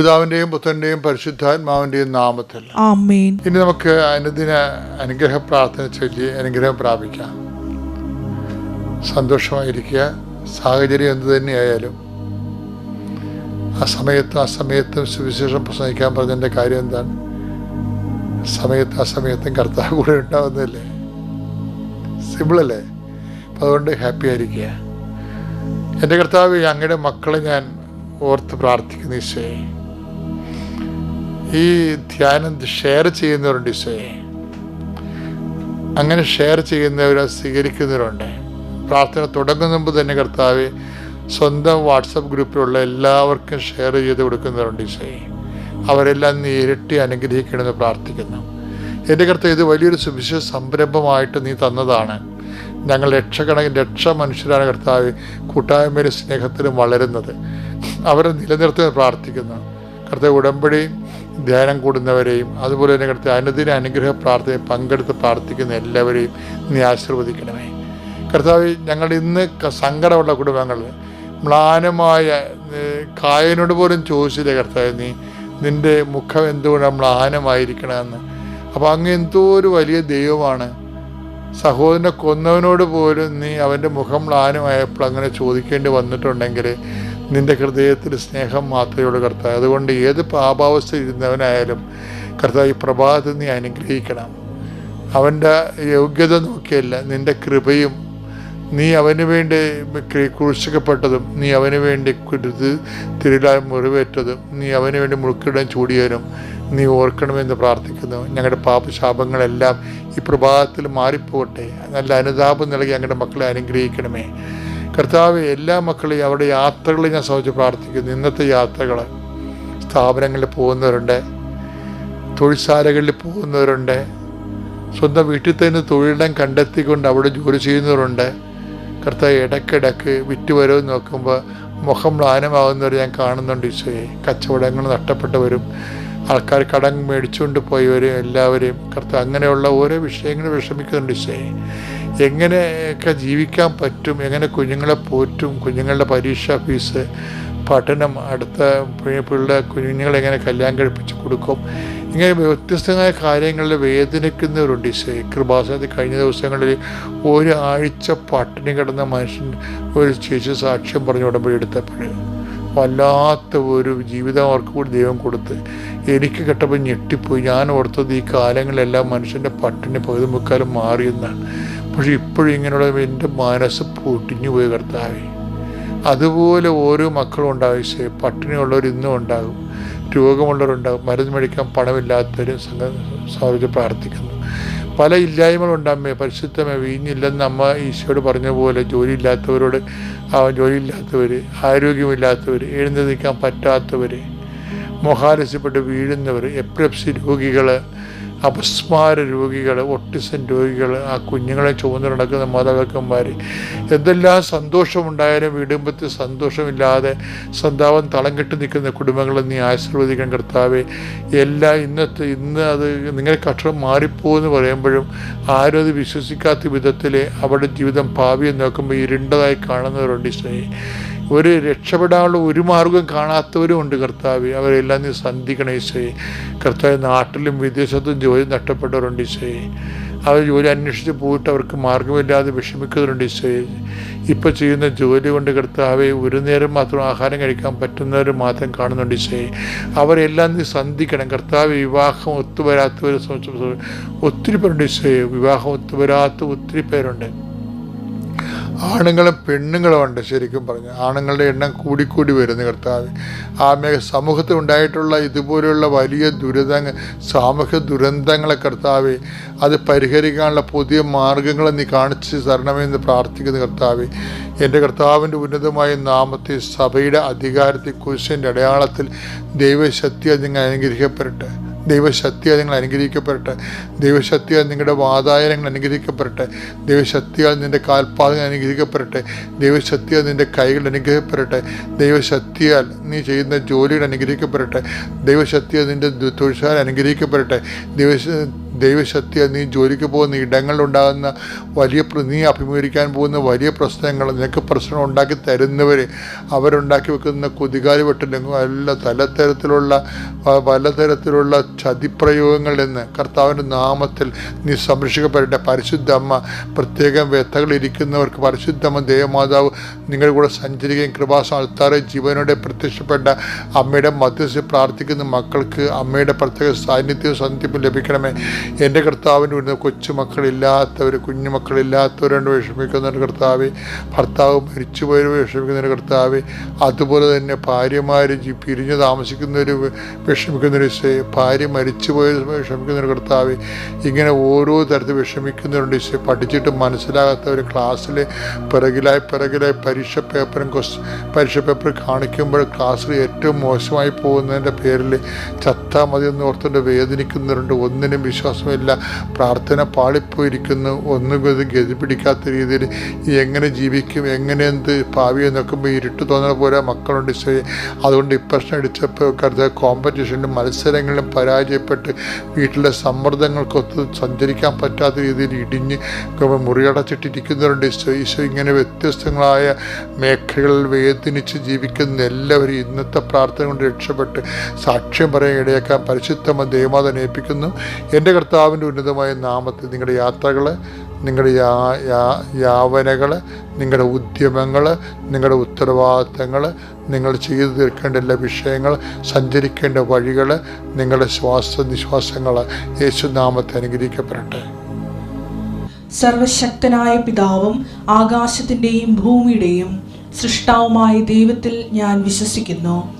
പിതാവിന്റെയും പുത്രന്റെയും പരിശുദ്ധാത്മാവിന്റെയും നാമത്തിൽ. ഇനി നമുക്ക് അനുദിന അനുഗ്രഹ പ്രാർത്ഥന ചൊല്ലി അനുഗ്രഹം പ്രാപിക്കാം. സന്തോഷമായിരിക്കുക. സാഹചര്യം എന്തു തന്നെയായാലും. ആ സമയത്ത് ആ സമയത്തും സുവിശേഷം പ്രസംഗിക്കാൻ പറഞ്ഞതിന്റെ കാര്യം എന്താണ്? സമയത്ത് ആ സമയത്തും കർത്താവ് കൂടെ ഉണ്ടാവുന്നതല്ലേ? സിമ്പിളല്ലേ അപ്പം അതുകൊണ്ട് ഹാപ്പി ആയിരിക്കുക. എന്റെ കർത്താവ് അങ്ങയുടെ മക്കളെ ഞാൻ ഓർത്ത് പ്രാർത്ഥിക്കുന്ന ഈശോയെ. ഈ ധ്യാനം ഷെയർ ചെയ്യുന്നവരുണ്ട് ഈശോയെ. അങ്ങനെ ഷെയർ ചെയ്യുന്നവർ സ്വീകരിക്കുന്നവരുണ്ട്. പ്രാർത്ഥന തുടങ്ങുന്ന മുമ്പ് തന്നെ കർത്താവ് സ്വന്തം വാട്സപ്പ് ഗ്രൂപ്പിലുള്ള എല്ലാവർക്കും ഷെയർ ചെയ്ത് കൊടുക്കുന്നവരുണ്ട് ഈശോയെ. അവരെല്ലാം നീ ഇരട്ടി അനുഗ്രഹിക്കണമെന്ന് പ്രാർത്ഥിക്കുന്നു. എന്റെ കർത്താവ് ഇത് വലിയൊരു സുവിശേഷ സംരംഭമായിട്ട് നീ തന്നതാണ്. ഞങ്ങൾ ലക്ഷക്കണക്കിന് ലക്ഷ മനുഷ്യരാണ് കർത്താവ് കൂട്ടായ്മയിലും സ്നേഹത്തിലും വളരുന്നത്. അവരെ നിലനിർത്തുന്നത് പ്രാർത്ഥിക്കുന്നു. കർത്താവ് ഉടമ്പടിയും ധ്യാനം കൂടുന്നവരെയും അതുപോലെ തന്നെ കിടത്തി അനുദിന അനുഗ്രഹ പ്രാർത്ഥനയിൽ പങ്കെടുത്ത് പ്രാർത്ഥിക്കുന്ന എല്ലാവരെയും നീ ആശീർവദിക്കണമേ. കർത്താവ് ഞങ്ങൾ ഇന്ന് സങ്കടമുള്ള കുടുംബങ്ങൾ മ്ലാനമായ കായനോട് പോലും ചോദിച്ചില്ലേ കർത്താവ് നീ നിന്റെ മുഖം എന്തുകൊണ്ട് മ്ലാനമായിരിക്കണമെന്ന്? അപ്പോൾ അങ്ങ് എന്തോ ഒരു വലിയ ദൈവമാണ്. സഹോദരനെ കൊന്നവനോട് പോലും നീ അവന്റെ മുഖം മ്ലാനമായപ്പോൾ അങ്ങനെ ചോദിക്കേണ്ടി വന്നിട്ടുണ്ടെങ്കിൽ നിന്റെ ഹൃദയത്തിൽ സ്നേഹം മാത്രമേ ഉള്ളൂ കർത്താവ്. അതുകൊണ്ട് ഏത് പാപാവസ്ഥ ഇരുന്നവനായാലും കർത്താവ് ഈ പ്രഭാതത്തിൽ നീ അനുഗ്രഹിക്കണം. അവന്റെ യോഗ്യത നോക്കിയല്ല നിന്റെ കൃപയും നീ അവന് വേണ്ടി ക്രി- ക്രൂശിക്കപ്പെട്ടതും നീ അവന് വേണ്ടി തിരുലാൽ മുറിവേറ്റതും നീ അവന് വേണ്ടി മുറുക്കിടാൻ ചൂടിയവനും നീ ഓർക്കണമെന്ന് പ്രാർത്ഥിക്കുന്നു. ഞങ്ങളുടെ പാപശാപങ്ങളെല്ലാം ഈ പ്രഭാതത്തിൽ മാറിപ്പോകട്ടെ. നല്ല അനുതാപം നൽകി ഞങ്ങളുടെ മക്കളെ അനുഗ്രഹിക്കണമേ. കർത്താവ് എല്ലാ മക്കളെയും അവരുടെ യാത്രകളെ ഞാൻ സംബന്ധിച്ച് പ്രാർത്ഥിക്കുന്നു. ഇന്നത്തെ യാത്രകൾ സ്ഥാപനങ്ങളിൽ പോകുന്നവരുണ്ട് തൊഴിൽശാലകളിൽ പോകുന്നവരുണ്ട് സ്വന്തം വീട്ടിൽ തന്നെ തൊഴിലിടം കണ്ടെത്തിക്കൊണ്ട് അവിടെ ജോലി ചെയ്യുന്നവരുണ്ട്. കർത്താവ് ഇടയ്ക്കിടയ്ക്ക് വിറ്റുവരവ് നോക്കുമ്പോൾ മുഖം മ്ലാനമാകുന്നവർ ഞാൻ കാണുന്നുണ്ട് ഈശോയെ. കച്ചവടങ്ങൾ നഷ്ടപ്പെട്ടവരും ആൾക്കാർ കടം മേടിച്ചുകൊണ്ട് പോയവരും എല്ലാവരെയും കർത്താവ് അങ്ങനെയുള്ള ഓരോ വിഷയങ്ങൾ വിഷമിക്കുന്നുണ്ട് ഈശോയെ. എങ്ങനെയൊക്കെ ജീവിക്കാൻ പറ്റും എങ്ങനെ കുഞ്ഞുങ്ങളെ പോറ്റും കുഞ്ഞുങ്ങളുടെ പരീക്ഷാ ഫീസ് പഠനം അടുത്ത പിള്ളേരുടെ പിള്ളേ കുഞ്ഞുങ്ങളെ എങ്ങനെ കല്യാണം കഴിപ്പിച്ച് കൊടുക്കും ഇങ്ങനെ വ്യത്യസ്തമായ കാര്യങ്ങളിൽ വേദനിക്കുന്നവരുണ്ട് ഈ കൃപാസനത്തിൽ കഴിഞ്ഞ ദിവസങ്ങളിൽ ഒരാഴ്ച പട്ടിണി കിടന്ന മനുഷ്യൻ ഒരു ചേച്ചി സാക്ഷ്യം പറഞ്ഞു ഉടമ്പടി എടുത്തപ്പോൾ വല്ലാത്ത ഒരു ജീവിതം അവർക്ക് കൂടി ദൈവം കൊടുത്ത് എനിക്ക് കേട്ടപ്പോൾ ഞെട്ടിപ്പോയി. ഞാൻ ഓർത്തത് ഈ കാലങ്ങളിലെല്ലാം മനുഷ്യന്റെ പട്ടിണി പകുതി മുക്കാലും മാറിയെന്നാണ്. പക്ഷെ ഇപ്പോഴും ഇങ്ങനെയുള്ള എന്റെ മനസ്സ് പൊട്ടിഞ്ഞു പോയി കർത്താവേ. അതുപോലെ ഓരോ മക്കളും ഉണ്ടാവും ഈശോയെ. പട്ടിണിയുള്ളവർ ഇന്നും ഉണ്ടാകും. രോഗമുള്ളവരുണ്ടാകും. മരുന്ന് മേടിക്കാൻ പണമില്ലാത്തവരും സംഘ പ്രാർത്ഥിക്കുന്നു. പല ഇല്ലായ്മകളുണ്ടമ്മേ പരിശുദ്ധമേ വീഞ്ഞില്ലെന്ന് അമ്മ ഈശോയോട് പറഞ്ഞ പോലെ ജോലിയില്ലാത്തവരോട് ജോലിയില്ലാത്തവർ ആരോഗ്യമില്ലാത്തവർ എഴുന്നേൽക്കാൻ പറ്റാത്തവർ മൊഹാലസ്യപ്പെട്ട് വീഴുന്നവർ എപ്രപ്സി രോഗികൾ അപസ്മാര രോഗികൾ ഒട്ടിസം രോഗികൾ ആ കുഞ്ഞുങ്ങളെ ചുമന്ന് നടക്കുന്ന മാതാപിതാക്കന്മാർ. എന്തെല്ലാം സന്തോഷമുണ്ടായാലും വീടുമ്പത്തിൽ സന്തോഷമില്ലാതെ സന്താപം തളം കെട്ടി നിൽക്കുന്ന കുടുംബങ്ങളെ നീ ആശീർവദിക്കാൻ കർത്താവെ. എല്ലാ ഇന്നത്തെ ഇന്ന് അത് നിങ്ങളുടെ കഷ്ടം മാറിപ്പോകുമെന്ന് പറയുമ്പോഴും ആരും അത് വിശ്വസിക്കാത്ത വിധത്തിൽ അവരുടെ ജീവിതം ഭാവിയെ നോക്കുമ്പോൾ ഇരുണ്ടതായി കാണുന്നവരുണ്ട് ഈശോയെ ഒരു രക്ഷപ്പെടാനുള്ള ഒരു മാർഗം കാണാത്തവരും ഉണ്ട് കർത്താവ്. അവരെല്ലാം നീ സന്ധിക്കണം ഈശോയെ. കർത്താവ് നാട്ടിലും വിദേശത്തും ജോലി നഷ്ടപ്പെട്ടവരുണ്ട് ഈശോയെ. അവർ ജോലി അന്വേഷിച്ച് പോയിട്ട് അവർക്ക് മാർഗമില്ലാതെ വിഷമിക്കുന്നവരുണ്ട് ഈശോയെ. ഇപ്പോൾ ചെയ്യുന്ന ജോലി കൊണ്ട് കർത്താവെ ഒരു നേരം മാത്രം ആഹാരം കഴിക്കാൻ പറ്റുന്നവർ മാത്രം കാണുന്നുണ്ട് ഈശോയെ. അവരെല്ലാം നീ സന്ധിക്കണം. കർത്താവ് വിവാഹം ഒത്തുവരാത്തവരെ സംബന്ധിച്ച് ഒത്തിരി പേരുണ്ട് ഈശോയെ. വിവാഹം ഒത്തുവരാത്ത ഒത്തിരി പേരുണ്ട്. ആണുങ്ങളും പെണ്ണുങ്ങളും ഉണ്ട് ശരിക്കും പറഞ്ഞു ആണുങ്ങളുടെ എണ്ണം കൂടിക്കൂടി വരുന്നു കർത്താവ്. ആമേ സമൂഹത്തിൽ ഉണ്ടായിട്ടുള്ള ഇതുപോലെയുള്ള വലിയ ദുരിതങ്ങൾ സാമൂഹ്യ ദുരന്തങ്ങളെ കർത്താവ് അത് പരിഹരിക്കാനുള്ള പുതിയ മാർഗങ്ങൾ നീ കാണിച്ച് തരണമെന്ന് പ്രാർത്ഥിക്കുന്ന കർത്താവ്. എന്റെ കർത്താവിന്റെ ഉന്നതമായ നാമത്തെ സഭയുടെ അധികാരത്തെ കുരിശിന്റെ അടയാളത്തിൽ ദൈവശക്തി നിങ്ങൾ ദൈവശക്തിയാൽ നിങ്ങൾ അനുഗ്രഹിക്കപ്പെടട്ടെ. ദൈവശക്തിയാൽ നിങ്ങളുടെ വാതായനങ്ങൾ അനുഗ്രഹിക്കപ്പെടട്ടെ. ദൈവശക്തിയാൽ നിന്റെ കാൽപാദങ്ങൾ അനുഗ്രഹിക്കപ്പെടട്ടെ. ദൈവശക്തിയാൽ നിന്റെ കൈകൾ അനുഗ്രഹിക്കപ്പെടട്ടെ. ദൈവശക്തിയാൽ നീ ചെയ്യുന്ന ജോലികൾ അനുഗ്രഹിക്കപ്പെടട്ടെ. ദൈവശക്തിയാൽ നിന്റെ തൊഴിൽ അനുഗ്രഹിക്കപ്പെടട്ടെ. ദൈവ ദൈവശക്തിയെ നീ ജോലിക്ക് പോകുന്ന ഇടങ്ങളിലുണ്ടാകുന്ന വലിയ നീ അഭിമുഖീകരിക്കാൻ പോകുന്ന വലിയ പ്രശ്നങ്ങൾ നിനക്ക് പ്രശ്നം ഉണ്ടാക്കി തരുന്നവർ അവരുണ്ടാക്കി വെക്കുന്ന കുതികാലി വെട്ടിലെങ്കും എല്ലാ പലതരത്തിലുള്ള പലതരത്തിലുള്ള ചതിപ്രയോഗങ്ങളിൽ നിന്ന് കർത്താവിന്റെ നാമത്തിൽ നീ സംരക്ഷിക്കപ്പെടട്ടെ. പരിശുദ്ധ അമ്മ പ്രത്യേകം വ്യഥകളിരിക്കുന്നവർക്ക് പരിശുദ്ധമ്മ ദേവമാതാവ് നിങ്ങളുടെ കൂടെ സഞ്ചരിക്കുകയും കൃപാസ ആൾത്താറെ ജീവനോടെ പ്രത്യക്ഷപ്പെട്ട അമ്മയുടെ മധ്യസ്ഥ പ്രാർത്ഥിക്കുന്ന മക്കൾക്ക് അമ്മയുടെ പ്രത്യേക സാന്നിധ്യവും സന്ധിപ്പും ലഭിക്കണമേ. എന്റെ കർത്താവിന്റെ വരുന്ന കൊച്ചുമക്കളില്ലാത്തവർ കുഞ്ഞുമക്കളില്ലാത്തവരുണ്ട് വിഷമിക്കുന്നൊരു കർത്താവ് ഭർത്താവ് മരിച്ചുപോയവർ വിഷമിക്കുന്നൊരു കർത്താവ് അതുപോലെ തന്നെ ഭാര്യമാർ പിരിഞ്ഞ് താമസിക്കുന്നവർ വിഷമിക്കുന്നൊരു ഭാര്യ മരിച്ചുപോയ വിഷമിക്കുന്നൊരു കർത്താവ് ഇങ്ങനെ ഓരോ തരത്തിൽ വിഷമിക്കുന്നവരുണ്ട് ഈശോ പഠിച്ചിട്ട് മനസ്സിലാകാത്തവർ ക്ലാസ്സിൽ പിറകിലായി പിറകിലായി പരീക്ഷ പേപ്പറും പരീക്ഷ പേപ്പർ കാണിക്കുമ്പോൾ ക്ലാസ്സിൽ ഏറ്റവും മോശമായി പോകുന്നതിന്റെ പേരിൽ ചത്താ മതി എന്ന് ഓർത്തുകൊണ്ട് വേദനിക്കുന്നവരുണ്ട്. ഒന്നിനും വിശ്വാസമില്ല. പ്രാർത്ഥന പാളിപ്പോയിരിക്കുന്നു. ഒന്നും ഇത് ഗതി പിടിക്കാത്ത രീതിയിൽ എങ്ങനെ ജീവിക്കും എങ്ങനെ എന്ത് ഭാവിയെ നോക്കുമ്പോൾ ഇരുട്ട് തോന്നുന്ന പോലെ മക്കളുണ്ട് ഈശോയെ. അതുകൊണ്ട് ഇപ്രശ്നം അടിച്ചപ്പോൾ കരുത കോമ്പറ്റീഷനിലും മത്സരങ്ങളിലും പരാജയപ്പെട്ട് വീട്ടിലെ സമ്മർദ്ദങ്ങൾക്കൊത്ത് സഞ്ചരിക്കാൻ പറ്റാത്ത രീതിയിൽ ഇടിഞ്ഞ് മുറിയടച്ചിട്ടിരിക്കുന്നവരുണ്ട് ഈശോ. ഈശോ ഇങ്ങനെ വ്യത്യസ്തങ്ങളായ മേഖലകളിൽ വേദനിച്ച് ജീവിക്കുന്ന എല്ലാവരും ഇന്നത്തെ പ്രാർത്ഥന കൊണ്ട് രക്ഷപ്പെട്ട് സാക്ഷ്യം പറയാൻ ഇടയാക്കാൻ പരിശുദ്ധമ ദൈവമാതനേപ്പിക്കുന്നു എന്റെ കർത്താവിന്റെ ഉന്നതമായ നാമത്തിൽ നിങ്ങളുടെ യാത്രകൾ നിങ്ങളുടെ യാ യാ യാവനകൾ നിങ്ങളുടെ ഉദ്യമങ്ങൾ നിങ്ങളുടെ ഉത്തരവാദിത്തങ്ങൾ നിങ്ങൾ ചെയ്തു തീർക്കേണ്ട എല്ലാ വിഷയങ്ങൾ സഞ്ചരിക്കേണ്ട വഴികൾ നിങ്ങളുടെ ശ്വാസ നിശ്വാസങ്ങൾ യേശുനാമത്തെ അനുഗ്രഹിക്കപ്പെടട്ടെ. സർവശക്തനായ പിതാവും ആകാശത്തിന്റെയും ഭൂമിയുടെയും സൃഷ്ടാവുമായ ദൈവത്തിൽ ഞാൻ വിശ്വസിക്കുന്നു.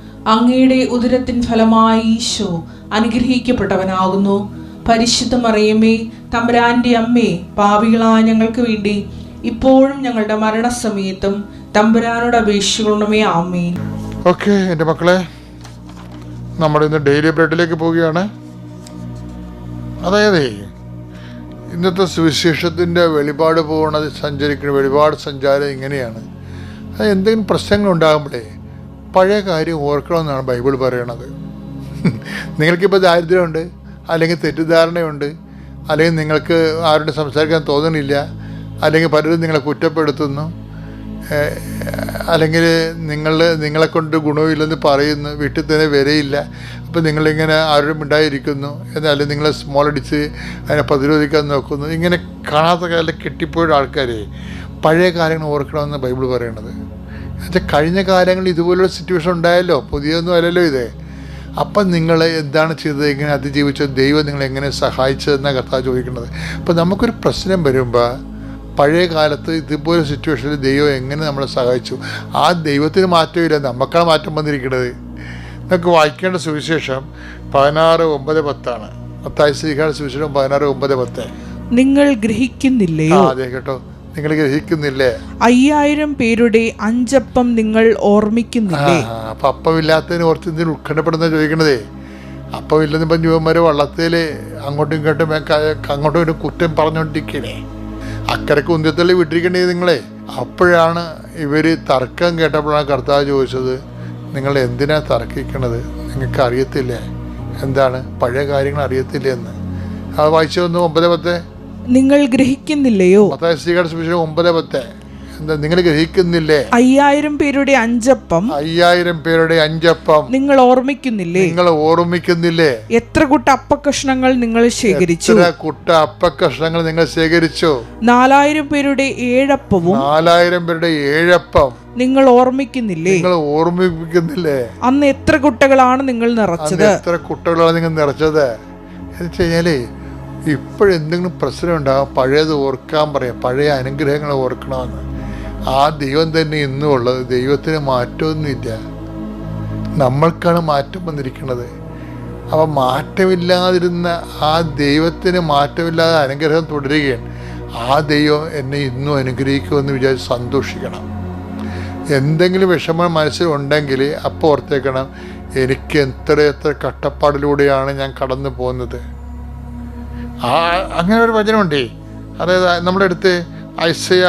അങ്ങയുടെ ഉദരത്തിൻ ഫലമായി ഈശോ അനുഗ്രഹിക്കപ്പെട്ടവനാകുന്നു. പരിശുദ്ധ മറിയമ്മേ തമ്പുരാന്റെ അമ്മേ പാപികളായ ഞങ്ങൾക്ക് വേണ്ടി ഇപ്പോഴും ഞങ്ങളുടെ മരണസമയത്തും തമ്പുരാനോട് അപേക്ഷിക്കണമേ ആമേൻ. ഓക്കെ എന്റെ മക്കളെ നമ്മൾ ഇന്ന് ഡെയിലി ബ്രെഡിലേക്ക് പോവുകയാണ്. അതായത് ഇന്നത്തെ സുവിശേഷത്തിന്റെ വെളിപാട് പോകുന്നത് സഞ്ചരിക്കുന്ന വെളിപാട് സഞ്ചാരം ഇങ്ങനെയാണ്. അത് എന്തെങ്കിലും പ്രശ്നങ്ങൾ ഉണ്ടാകുമ്പോഴേ പഴയ കാര്യം ഓർക്കണമെന്നാണ് ബൈബിൾ പറയണത്. നിങ്ങൾക്കിപ്പോൾ ദാരിദ്ര്യമുണ്ട് അല്ലെങ്കിൽ തെറ്റിദ്ധാരണയുണ്ട് അല്ലെങ്കിൽ നിങ്ങൾക്ക് ആരോടും സംസാരിക്കാൻ തോന്നുന്നില്ല അല്ലെങ്കിൽ പലരും നിങ്ങളെ കുറ്റപ്പെടുത്തുന്നു അല്ലെങ്കിൽ നിങ്ങൾ നിങ്ങളെ കൊണ്ട് ഗുണമില്ലെന്ന് പറയുന്നു വീട്ടിൽ തന്നെ വരയില്ല അപ്പോൾ നിങ്ങളിങ്ങനെ ആരും ഉണ്ടായിരിക്കുന്നു എന്നാലും നിങ്ങളെ സ്മോൾ അടിച്ച് അതിനെ പ്രതിരോധിക്കാൻ നോക്കുന്നു ഇങ്ങനെ കാണാത്ത കാലം കെട്ടിപ്പോയ ആൾക്കാരെ പഴയ കാര്യങ്ങൾ ഓർക്കണമെന്ന് ബൈബിൾ പറയണത്. എന്നുവെച്ചാൽ കഴിഞ്ഞ കാലങ്ങളിൽ ഇതുപോലുള്ള സിറ്റുവേഷൻ ഉണ്ടായല്ലോ. പുതിയൊന്നും അല്ലല്ലോ ഇത്. അപ്പം നിങ്ങൾ എന്താണ് ചെയ്തത്? എങ്ങനെ അതിജീവിച്ചത്? ദൈവം നിങ്ങളെ എങ്ങനെ സഹായിച്ചതെന്നാണ് കർത്താവ് ചോദിക്കുന്നത്. അപ്പോൾ നമുക്കൊരു പ്രശ്നം വരുമ്പോൾ പഴയ കാലത്ത് ഇതുപോലെ സിറ്റുവേഷനിൽ ദൈവം എങ്ങനെ നമ്മളെ സഹായിച്ചു? ആ ദൈവത്തിന് മാറ്റമില്ല. നമുക്കാണ് മാറ്റം വന്നിരിക്കുന്നത് നമുക്ക് വായിക്കേണ്ട സുവിശേഷം പതിനാറ് ഒമ്പത് പത്താണ്. പത്തായി സ്ത്രീകാല സുവിശേഷം പതിനാറ് ഒമ്പത് പത്ത്. നിങ്ങൾ ആ ഗ്രഹിക്കുന്നില്ലയോ അതെ കേട്ടോ. നിങ്ങൾ ഗ്രഹിക്കുന്നില്ലേ? അയ്യായിരം പേരുടെ അഞ്ചപ്പം നിങ്ങൾ ഓർമ്മിക്കുന്നില്ലേ? അപ്പൊ അപ്പം അപ്പമില്ലാത്തതിന് എന്തിനും ഉത്കണ്ഠപ്പെടുന്ന ചോദിക്കണതേ? അപ്പമില്ലെന്ന് ഇപ്പം യുവന്മാർ വള്ളത്തിൽ അങ്ങോട്ടും ഇങ്ങോട്ടും അങ്ങോട്ടും ഒരു കുറ്റം പറഞ്ഞുകൊണ്ടിരിക്കണേ അക്കരക്ക് ഉന്തിത്തള്ളി വിട്ടിരിക്കണേ നിങ്ങളെ? അപ്പോഴാണ് ഇവർ തർക്കം കേട്ടപ്പോഴാണ് കർത്താവ് ചോദിച്ചത് നിങ്ങൾ എന്തിനാ തർക്കിക്കണത്? നിങ്ങൾക്ക് അറിയത്തില്ലേ എന്താണ്? പഴയ കാര്യങ്ങൾ അറിയത്തില്ലേ എന്ന്? അത് വായിച്ചു വന്നു ഒമ്പത് പത്ത്. നിങ്ങൾ ഗ്രഹിക്കുന്നില്ലയോ? ഒമ്പത് പത്ത്. നിങ്ങൾ ഗ്രഹിക്കുന്നില്ലേ? അയ്യായിരം പേരുടെ അഞ്ചപ്പം. അയ്യായിരം പേരുടെ അഞ്ചപ്പം. നിങ്ങൾ ഓർമ്മിക്കുന്നില്ലേ? നിങ്ങൾ ഓർമ്മിക്കുന്നില്ലേ? എത്ര കൂട്ട അപ്പക്കഷ്ണങ്ങൾ നിങ്ങൾ ശേഖരിച്ചു? എത്ര കുട്ട അപ്പക്കഷ്ണങ്ങൾ നിങ്ങൾ ശേഖരിച്ചു? നാലായിരം പേരുടെ ഏഴപ്പവും. നാലായിരം പേരുടെ ഏഴപ്പം. നിങ്ങൾ ഓർമ്മിക്കുന്നില്ലേ? നിങ്ങൾ ഓർമ്മിപ്പിക്കുന്നില്ലേ? അന്ന് എത്ര കുട്ടകളാണ് നിങ്ങൾ നിറച്ചത്? എത്ര കുട്ടകളാണ് നിങ്ങൾ നിറച്ചത്? എന്ന് വെച്ച് കഴിഞ്ഞാലേ ഇപ്പോഴെന്തെങ്കിലും പ്രശ്നം ഉണ്ടാകും പഴയത് ഓർക്കാൻ പറയാം പഴയ അനുഗ്രഹങ്ങൾ ഓർക്കണമെന്ന്. ആ ദൈവം തന്നെ ഇന്നും ഉള്ളത് ദൈവത്തിന് മാറ്റമൊന്നുമില്ല. നമ്മൾക്കാണ് മാറ്റം വന്നിരിക്കുന്നത്. അപ്പം മാറ്റമില്ലാതിരുന്ന ആ ദൈവത്തിന് മാറ്റമില്ലാതെ അനുഗ്രഹം തുടരുകയാണ്. ആ ദൈവം എന്നെ ഇന്നും അനുഗ്രഹിക്കുമെന്ന് വിചാരിച്ച് സന്തോഷിക്കണം. എന്തെങ്കിലും വിഷമം മനസ്സിലുണ്ടെങ്കിൽ അപ്പോൾ ഓർത്തേക്കണം എനിക്ക് എത്ര എത്ര കട്ടപ്പാടിലൂടെയാണ് ഞാൻ കടന്നു പോകുന്നത്. ആ അങ്ങനെ ഒരു വചനമുണ്ടേ. അതായത് നമ്മുടെ അടുത്ത് ഐസയ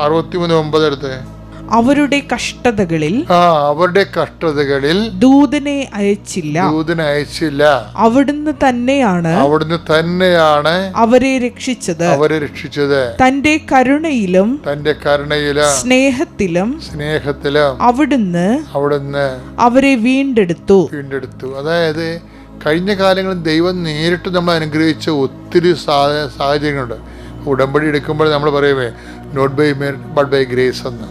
അറുപത്തിമൂന്ന് ഒമ്പത് അടുത്ത് അവരുടെ കഷ്ടതകളിൽ ആ അവരുടെ കഷ്ടതകളിൽ ദൂതനെ അയച്ചില്ല. ദൂതനെ അയച്ചില്ല. അവിടുന്ന് തന്നെയാണ് അവിടുന്ന് തന്നെയാണ് അവരെ രക്ഷിച്ചത്. അവരെ രക്ഷിച്ചത്. തന്റെ കരുണയിലും തന്റെ കരുണയിലും സ്നേഹത്തിലും സ്നേഹത്തിലും അവിടുന്ന് അവിടുന്ന് അവരെ വീണ്ടെടുത്തു. വീണ്ടെടുത്തു. അതായത് കഴിഞ്ഞ കാലങ്ങളിൽ ദൈവം നേരിട്ട് നമ്മൾ അനുഗ്രഹിച്ച ഒത്തിരി സാഹചര്യങ്ങളുണ്ട്. ഉടമ്പടി എടുക്കുമ്പോൾ നമ്മൾ പറയുമേ not by merit but by grace എന്ന്.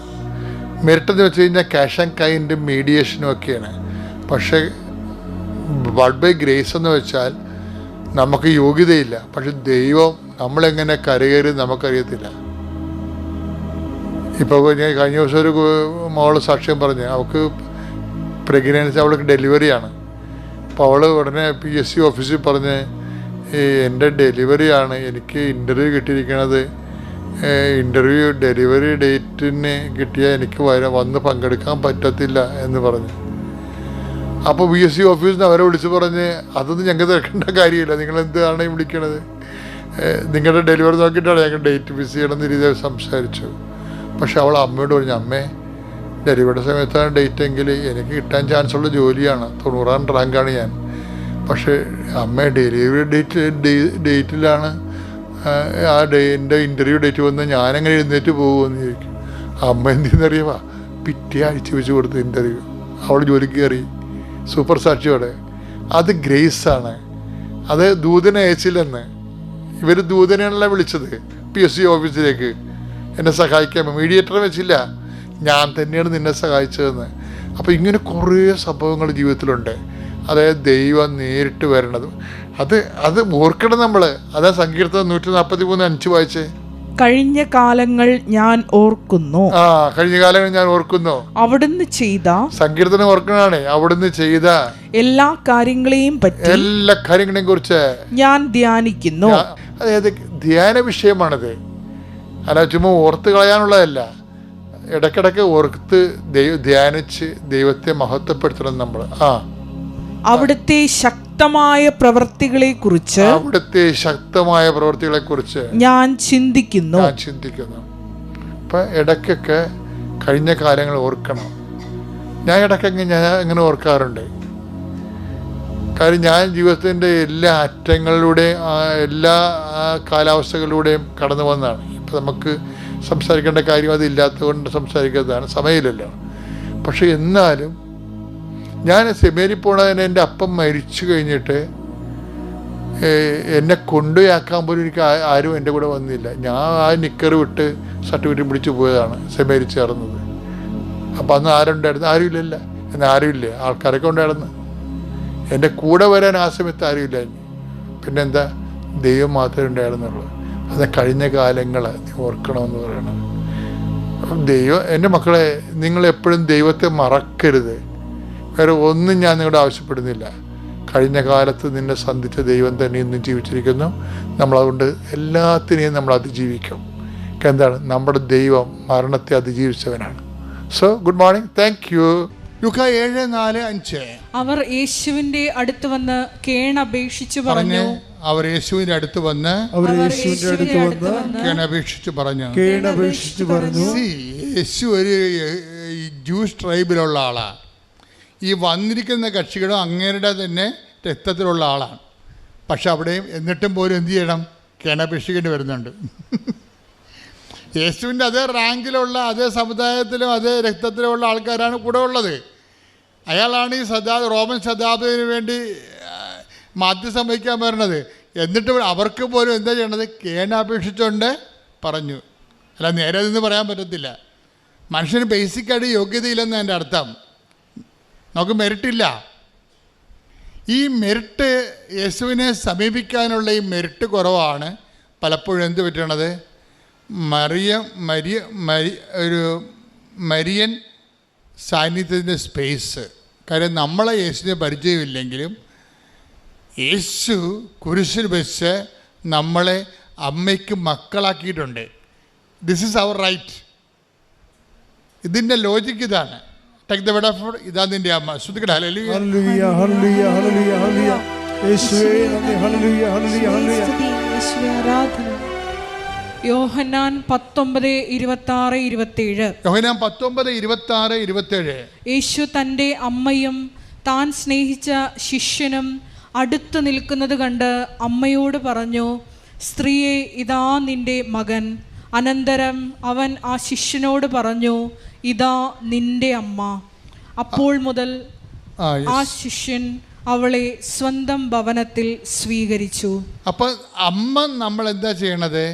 മെറിറ്റ് എന്ന് വെച്ച് കഴിഞ്ഞാൽ ക്യാഷ് ആൻഡ് കൈൻഡും മീഡിയേഷനും ഒക്കെയാണ്. പക്ഷേ ബട്ട് ബൈ ഗ്രേസ് എന്ന് വെച്ചാൽ നമുക്ക് യോഗ്യതയില്ല. പക്ഷെ ദൈവം നമ്മളെങ്ങനെ കരകയറി നമുക്കറിയത്തില്ല. ഇപ്പോൾ ഞാൻ കഴിഞ്ഞ ദിവസം ഒരു മോൾ സാക്ഷ്യം പറഞ്ഞു അവൾക്ക് പ്രഗ്നൻസി അവൾക്ക് ഡെലിവറിയാണ് അപ്പോൾ അവൾ ഉടനെ പി എസ് സി ഓഫീസിൽ പറഞ്ഞ് എന്റെ ഡെലിവറിയാണ് എനിക്ക് ഇന്റർവ്യൂ കിട്ടിയിരിക്കുന്നത് ഇന്റർവ്യൂ ഡെലിവറി ഡേറ്റിന് കിട്ടിയാൽ എനിക്ക് വര വന്ന് പങ്കെടുക്കാൻ പറ്റത്തില്ല എന്ന് പറഞ്ഞു. അപ്പോൾ ബി എസ് സി ഓഫീസിൽ നിന്ന് അവരെ വിളിച്ച് പറഞ്ഞ് അതൊന്നും ഞങ്ങൾക്ക് തിരക്കേണ്ട കാര്യമില്ല. നിങ്ങൾ എന്താണ് വിളിക്കണത്? നിങ്ങളുടെ ഡെലിവറി നോക്കിയിട്ടാണ് ഞങ്ങൾ ഡേറ്റ് ഫിക്സ് ചെയ്യണമെന്ന് രീതിയിൽ സംസാരിച്ചു. പക്ഷെ അവൾ അമ്മയോട് പറഞ്ഞു അമ്മേ ഡെലിവറി സമയത്ത് ഡേറ്റ് എങ്കിൽ എനിക്ക് കിട്ടാൻ ചാൻസ് ഉള്ള ജോലിയാണ്. തൊണ്ണൂറാം റാങ്കാണ് ഞാൻ. പക്ഷേ അമ്മ ഡെലിവറി ഡേറ്റ് ഡേറ്റിലാണ് ആ ഡേ എന്റെ ഇന്റർവ്യൂ ഡേറ്റ് വന്ന് ഞാനെങ്ങനെ എഴുന്നേറ്റ് പോകുമെന്ന് ചോദിക്കും. അമ്മ എന്തെന്നറിയാമോ പിറ്റേ അഴിച്ചു വെച്ച് കൊടുത്ത് ഇന്റർവ്യൂ അവൾ ജോലിക്ക് കയറി. സൂപ്പർ സാക്ഷിയോടെ അത് ഗ്രേസാണ് അത് ദൂതനെ അയച്ചില്ലെന്ന്. ഇവർ ദൂതനെയാണല്ലോ വിളിച്ചത്. പി എസ് സി ഓഫീസിലേക്ക്. എന്നെ സഹായിക്കാൻ. മീഡിയേറ്റർ വെച്ചില്ല. ഞാൻ തന്നെയാണ് നിന്നെ സഹായിച്ചതെന്ന്. അപ്പോൾ ഇങ്ങനെ കുറേ സംഭവങ്ങൾ ജീവിതത്തിലുണ്ട്. അതായത് ദൈവം നേരിട്ട് വരണത് അത് അത് ഓർക്കണം നമ്മൾ അതാ സങ്കീർത്തനം നൂറ്റി നാൽപ്പത്തി മൂന്ന് അഞ്ച് വായിച്ചേ. കഴിഞ്ഞ കാലങ്ങൾ ഞാൻ ഓർക്കുന്നു. ആ കഴിഞ്ഞ കാലങ്ങൾ ഞാൻ ഓർക്കുന്നു. അവിടുന്ന് ചെയ്ത സങ്കീർത്തനം ഓർക്കണാണ്. അവിടുന്ന് ചെയ്ത എല്ലാ കാര്യങ്ങളെയും പറ്റി എല്ലാ കാര്യങ്ങളെയും കുറിച്ച്. ഞാൻ ധ്യാനിക്കുന്നു. അതായത് ധ്യാന വിഷയമാണിത്. അല്ല ചുമ്മാ ഓർത്ത് കളയാനുള്ളതല്ല. ഇടയ്ക്കിടയ്ക്ക് ഓർത്ത് ധ്യാനിച്ച് ദൈവത്തെ മഹത്വപ്പെടുത്തണം നമ്മൾ. ആ. അവിടുത്തെ ശക്തമായ പ്രവർത്തികളെ കുറിച്ച് അവിടുത്തെ ശക്തമായ പ്രവൃത്തികളെ കുറിച്ച് ഞാൻ ചിന്തിക്കുന്നു. ഞാൻ ചിന്തിക്കുന്നു. ഇപ്പൊ ഇടയ്ക്കൊക്കെ കഴിഞ്ഞ കാലങ്ങൾ ഓർക്കണം. ഞാൻ ഇടയ്ക്കൊക്കെ ഞാൻ ഇങ്ങനെ ഓർക്കാറുണ്ട്. കാര്യം ഞാൻ ജീവിതത്തിന്റെ എല്ലാ അറ്റങ്ങളിലൂടെയും എല്ലാ കാലാവസ്ഥകളിലൂടെയും കടന്നു വന്നതാണ്. ഇപ്പം നമുക്ക് സംസാരിക്കേണ്ട കാര്യം അതില്ലാത്തതുകൊണ്ട് സംസാരിക്കുന്നതാണ്. സമയമില്ലല്ലോ. പക്ഷെ എന്നാലും ഞാൻ സെമേരി പോണതിന് എന്റെ അപ്പം മരിച്ചു കഴിഞ്ഞിട്ട് എന്നെ കൊണ്ടുപോയാക്കാൻ പോലും എനിക്ക് ആരും എന്റെ കൂടെ വന്നില്ല. ഞാൻ ആ നിക്കർ വിട്ട് സർട്ടിഫിക്കറ്റ് പിടിച്ചു പോയതാണ് സെമേരി ചേർന്നത്. അപ്പം അന്ന് ആരുണ്ടായിരുന്നു? ആരുമില്ലല്ല. എന്നാൽ ഇല്ല ആൾക്കാരൊക്കെ ഉണ്ടായിരുന്നു. എന്റെ കൂടെ വരാൻ ആ സമയത്ത് ആരുമില്ല പിന്നെന്താ? ദൈവം മാത്രമേ ഉണ്ടായിരുന്നുള്ളൂ. അത് കഴിഞ്ഞ കാലങ്ങൾ ഓർക്കണമെന്ന് പറയണം. അപ്പം ദൈവം എന്റെ മക്കളെ നിങ്ങൾ എപ്പോഴും ദൈവത്തെ മറക്കരുത്. വേറെ ഒന്നും ഞാൻ നിങ്ങളോട് ആവശ്യപ്പെടുന്നില്ല. കഴിഞ്ഞ കാലത്ത് നിന്നെ സന്ധിച്ച ദൈവം തന്നെ ഇന്നും ജീവിച്ചിരിക്കുന്നു. നമ്മളതുകൊണ്ട് എല്ലാത്തിനെയും നമ്മൾ അതിജീവിക്കും. എന്താണ്? നമ്മുടെ ദൈവം മരണത്തെ അതിജീവിച്ചവനാണ്. So good morning thank you അവർ യേശുവിന്റെ അടുത്ത് വന്ന് കേണപേക്ഷിച്ചു പറഞ്ഞു അവർ യേശുവിന്റെ അടുത്ത് വന്ന് അവർ യേശുവിന്റെ അടുത്ത് വന്ന് കേണപേക്ഷിച്ചു പറഞ്ഞു. കേണപേക്ഷിച്ചു പറഞ്ഞു. യേശു ഒരു ജൂസ് ട്രൈബിലുള്ള ആളാണ് ഈ വന്നിരിക്കുന്ന കക്ഷികളും അങ്ങേരുടെ തന്നെ രക്തത്തിലുള്ള ആളാണ്. പക്ഷെ അവിടെയും എന്നിട്ടും പോലും എന്ത് ചെയ്യണം? കേണപേക്ഷിക്കേണ്ടി വരുന്നുണ്ട്. യേശുവിന്റെ അതേ റാങ്കിലുള്ള അതേ സമുദായത്തിലും അതേ രക്തത്തിലുമുള്ള ആൾക്കാരാണ് കൂടെ ഉള്ളത്. അയാളാണ് ഈ ശതാ റോമൻ ശതാബ്ദത്തിന് വേണ്ടി ആ, മാധ്യസ്ഥം വഹിക്കാൻ വരുന്നത് എന്നിട്ട് അവർക്ക് പോലും എന്താ ചെയ്യണത് കേണപേക്ഷിച്ചുകൊണ്ട് പറഞ്ഞു. അല്ല നേരെ നിന്ന് പറയാൻ പറ്റത്തില്ല. മനുഷ്യന് ബേസിക്കായിട്ട് യോഗ്യതയില്ലെന്ന് എന്റെ അർത്ഥം. നമുക്ക് മെറിറ്റില്ല ഈ മെറിറ്റ് യേശുവിനെ സമീപിക്കാനുള്ള ഈ മെറിറ്റ് കുറവാണ്. പലപ്പോഴും എന്ത് പറ്റണത്? മറിയ മരിയ മരി ഒരു മരിയൻ സാന്നിധ്യത്തിന്റെ സ്പേസ് കാര്യം നമ്മളെ യേശുവിനെ പരിചയമില്ലെങ്കിലും യേശു കുരിശിൽ വെച്ച് നമ്മളെ അമ്മയ്ക്ക് മക്കളാക്കിയിട്ടുണ്ട്. ദിസ് ഈസ് അവർ റൈറ്റ് ഇതിന്റെ ലോജിക്ക് ഇതാണ്. ടേക്ക് ദ വെഡ് ഓഫ് ഇതാ നിന്റെ അമ്മ. ശ്രദ്ധിക്കട്ടെ. ഹല്ലേലൂയ ഹല്ലേലൂയ ഹല്ലേലൂയ ഹല്ലേലൂയ ഹല്ലേലൂയ യേശുവേ നന്ദി. ഹല്ലേലൂയ ഹല്ലേലൂയ ഹല്ലേലൂയ യേശുവേ ആരാധന. യോഹന്നാൻ പത്തൊമ്പത് ഇരുപത്തി ആറ് ഇരുപത്തിയേഴ് യോഹന്നാൻ പത്തൊമ്പത് ഇരുപത്തി ആറ് യേശു തന്റെ അമ്മയും താൻ സ്നേഹിച്ച ശിഷ്യനും അടുത്തു നിൽക്കുന്നത് കണ്ട് അമ്മയോട് പറഞ്ഞു സ്ത്രീയെ ഇതാ നിന്റെ മകൻ. അനന്തരം അവൻ ആ ശിഷ്യനോട് പറഞ്ഞു ഇതാ നിന്റെ അമ്മ. അപ്പോൾ മുതൽ ആ ശിഷ്യൻ അവളെ സ്വന്തം ഭവനത്തിൽ സ്വീകരിച്ചു. അപ്പൊ അമ്മ നമ്മൾ എന്താ ചെയ്യണത്?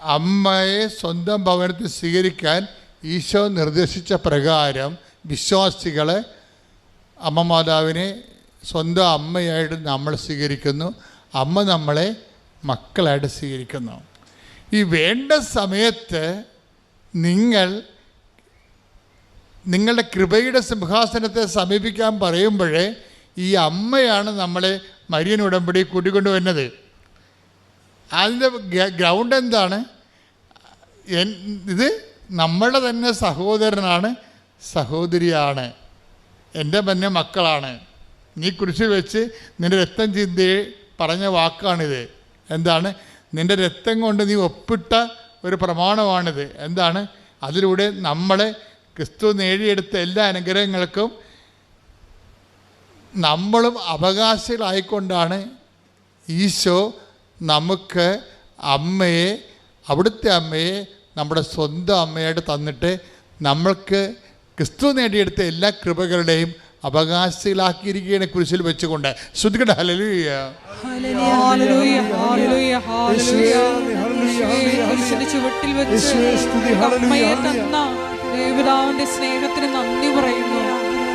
അമ്മയെ സ്വന്തം ഭവനത്തിൽ സ്വീകരിക്കാൻ ഈശോ നിർദ്ദേശിച്ച പ്രകാരം വിശ്വാസികളെ അമ്മമാതാവിനെ സ്വന്തം അമ്മയായിട്ട് നമ്മൾ സ്വീകരിക്കുന്നു. അമ്മ നമ്മളെ മക്കളായിട്ട് സ്വീകരിക്കുന്നു. ഈ വേണ്ട സമയത്ത് നിങ്ങൾ നിങ്ങളുടെ കൃപയുടെ സിംഹാസനത്തെ സമീപിക്കാൻ പറയുമ്പോഴേ ഈ അമ്മയാണ് നമ്മളെ മരിയൻ ഉടമ്പടി കൂട്ടിക്കൊണ്ടു വരുന്നത് അതിന്റെ ഗ്രൗണ്ട് എന്താണ്? ഇത് നമ്മളുടെ തന്നെ സഹോദരനാണ് സഹോദരിയാണ് എന്റെ തന്നെ മക്കളാണ്. നീ കുറിച്ച് വെച്ച് നിന്റെ രക്തം ചിന്തി പറഞ്ഞ വാക്കാണിത്. എന്താണ്? നിന്റെ രക്തം കൊണ്ട് നീ ഒപ്പിട്ട ഒരു പ്രമാണമാണിത്. എന്താണ്? അതിലൂടെ നമ്മളെ ക്രിസ്തു നേടിയെടുത്ത എല്ലാ അനുഗ്രഹങ്ങൾക്കും നമ്മളും അവകാശികളായിക്കൊണ്ടാണ് ഈശോ നമുക്ക് അമ്മയെ അവിടുത്തെ അമ്മയെ നമ്മുടെ സ്വന്തം അമ്മയായിട്ട് തന്നിട്ട് നമ്മൾക്ക് ക്രിസ്തു നേടിയെടുത്ത എല്ലാ കൃപകളുടെയും അവകാശികളാക്കിയിരിക്കുകയാണ് കുരിശിൽ വെച്ചുകൊണ്ട്. ശ്രദ്ധിക്കട്ടെ ഹലലൂയ ഹല്ലേലൂയ, ഹല്ലേലൂയ, ഹല്ലേലൂയ. ചുവട്ടിൽ വെച്ച് ഹല്ലേലൂയ, അമ്മയെ തന്ന ദേവതാവിന്റെ സ്നേഹത്തിന് നന്ദി പറയുന്നു.